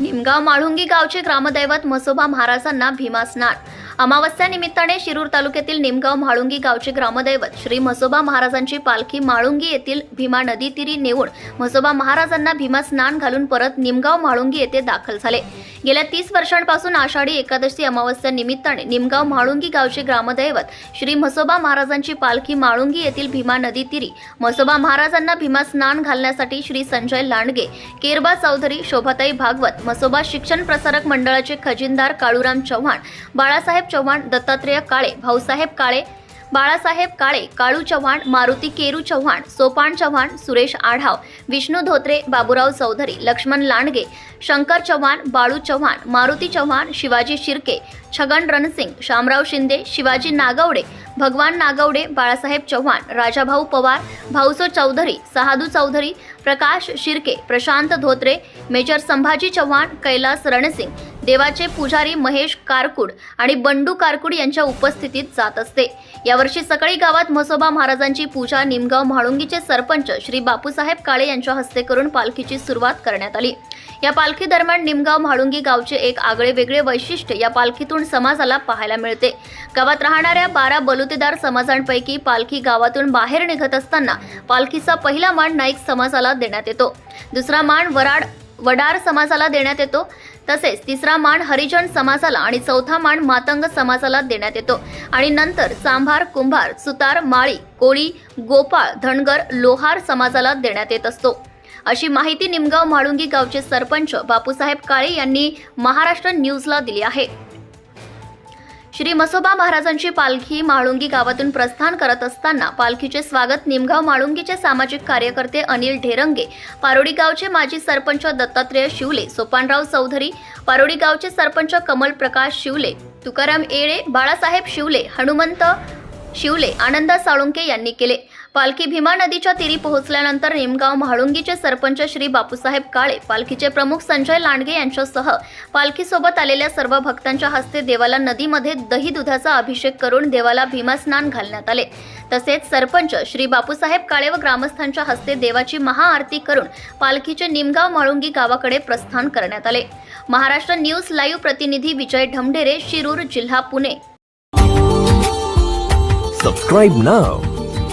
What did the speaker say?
निमगाव माळुंगी गावचे ग्रामदैवत मसोबा महाराजांना भीमास्नान अमावस्या निमित्ताने शिरूर तालुक्यातील निमगाव म्हाळुंगी गावचे ग्रामदैवत श्री म्हसोबा महाराजांची पालखी माळुंगी येथील भीमा नदी तीरी नेऊन म्हसोबा महाराजांना भीमा स्नान घालून परत निमगाव म्हाळुंगी येथे दाखल झाले. गेल्या तीस वर्षांपासून आषाढी एकादशी अमावस्या निमित्ताने निमगाव म्हाळुंगी गावचे ग्रामदैवत श्री म्हसोबा महाराजांची पालखी माळुंगी येथील भीमा नदी तीरी म्हसोबा महाराजांना भीमा स्नान घालण्यासाठी श्री संजय लांडगे केरबा चौधरी शोभाताई भागवत म्हसोबा शिक्षण प्रसारक मंडळाचे खजिनदार काळूराम चव्हाण बाळासाहेब चव्हाण दत्तात्रेय काळे भाऊसाहेब काळे बाळासाहेब काळे काळू चव्हाण मारुती केरू चव्हाण सोपान चव्हाण सुरेश आढाव विष्णू धोत्रे बाबूराव चौधरी लक्ष्मण लांडगे शंकर चव्हाण बाळू चव्हाण मारुती चव्हाण शिवाजी शिर्के छगन रणसिंग शामराव शिंदे शिवाजी नागवडे भगवान नागवडे बाळासाहेब चव्हाण राजाभाऊ पवार भाऊसो चौधरी सहादू चौधरी प्रकाश शिर्के प्रशांत धोत्रे मेजर संभाजी चव्हाण कैलास रणसिंग देवाचे पुजारी महेश कारकुड आणि बंडू कारकुड यांच्या उपस्थितीत जात असते. यावर्षी सकाळी गावात म्हसोबा महाराजांची पूजा निमगाव म्हाळुंगीचे सरपंच श्री बापूसाहेब काळे यांच्या हस्ते करून पालखीची सुरुवात करण्यात आली. या पालखी दरम्यान निमगाव म्हाळुंगी गावचे एक आगळे वेगळे वैशिष्ट्य या पालखीतून समाजाला पाहायला मिळते. गावात राहणाऱ्या बारा बलुतेदार समाजांपैकी पालखी गावातून बाहेर निघत असताना पालखीचा पहिला मान नाईक समाजाला देण्यात येतो. दुसरा मान वराड वडार समाजाला देण्यात येतो. तसेच तिसरा मान हरिजन समाजाला आणि चौथा मान मातंग समाजाला देण्यात येतो. आणि नंतर सांभार कुंभार सुतार माळी कोळी गोपाळ धनगर लोहार समाजाला देण्यात येत असतो. अशी माहिती निमगाव म्हाळुंगी गावचे सरपंच बापूसाहेब काळे यांनी महाराष्ट्र न्यूजला दिली आहे. श्री मसोबा महाराजांची पालखी माळुंगी गावातून प्रस्थान करत असताना पालखीचे स्वागत निमगाव माळुंगीचे सामाजिक कार्यकर्ते अनिल ढेरंगे पारोडी गावचे माजी सरपंच दत्तात्रेय शिवले सोपानराव चौधरी पारोडी गावचे सरपंच कमल प्रकाश शिवले तुकाराम येळे बाळासाहेब शिवले हनुमंत शिवले आनंद साळुंके यांनी केले. पालखी भीमा नदीच्या तीरी पोहोचल्यानंतर निमगाव म्हाळुंगीचे सरपंच श्री बापूसाहेब काळे पालखीचे प्रमुख संजय लांडगे यांच्यासह पालखीसोबत आलेल्या सर्व भक्तांच्या हस्ते देवाला नदीमध्ये दही दुधाचा अभिषेक करून देवाला भीमास्नान घालण्यात आले. तसेच सरपंच श्री बापूसाहेब काळे व ग्रामस्थांच्या हस्ते देवाची महाआरती करून पालखीचे निमगाव म्हाळुंगी गावाकडे प्रस्थान करण्यात आले. महाराष्ट्र न्यूज लाईव्ह प्रतिनिधी विजय ढमढेरे शिरूर जिल्हा पुणे. Subscribe now